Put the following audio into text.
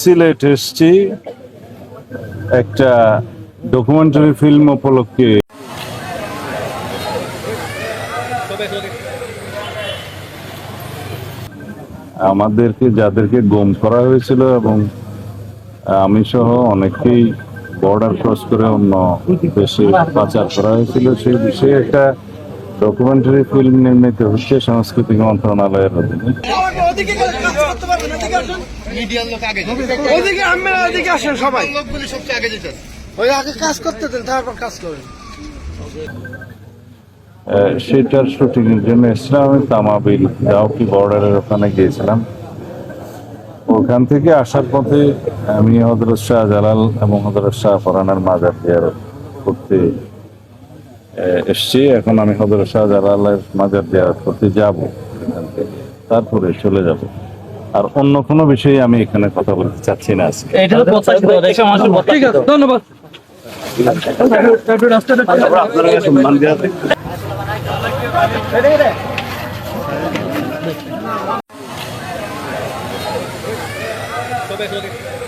সিলেট এসছি একটা documentary film উপলক্ষে। আমাদেরকে, যাদেরকে গম করা হয়েছিল এবং আমি সহ অনেকেই বর্ডার ক্রস করে অন্য দেশে পাচার করা হয়েছিল, সেই বিষয়ে একটা ডকুমেন্টারি ফিল্ম নির্মিত হচ্ছে সাংস্কৃতিক মন্ত্রণালয়ের অধীনে। ওদিকে কাজ করতে পারবেন এদিকে আসুন। মিডিয়ার লোক আগে ওদিকে আমরা এদিকে আসেন সবাই। লোকগুলি সবচেয়ে আগে যেতেন। ওই আগে কাজ করতে দেন তারপর কাজ করেন। আহ, সেটার শুটিং এর জন্য এসেছিলাম আমি তামাবিল জাওকি বর্ডারের ওখানে গিয়েছিলাম। ওখান থেকে আসার পথে আমি হজরত শাহ জালাল এবং হজরত শাহ ফরানার মাজার করতে এসছি এখন আমি হজরত শাহ জালালের মাজার দেওয়ার করতে যাব তারপরে চলে যাব। আর অন্য কোনো বিষয়ে আমি এখানে কথা বলতে চাচ্ছি না আজকে। ঠিক আছে ধন্যবাদ। সম্মান সবাই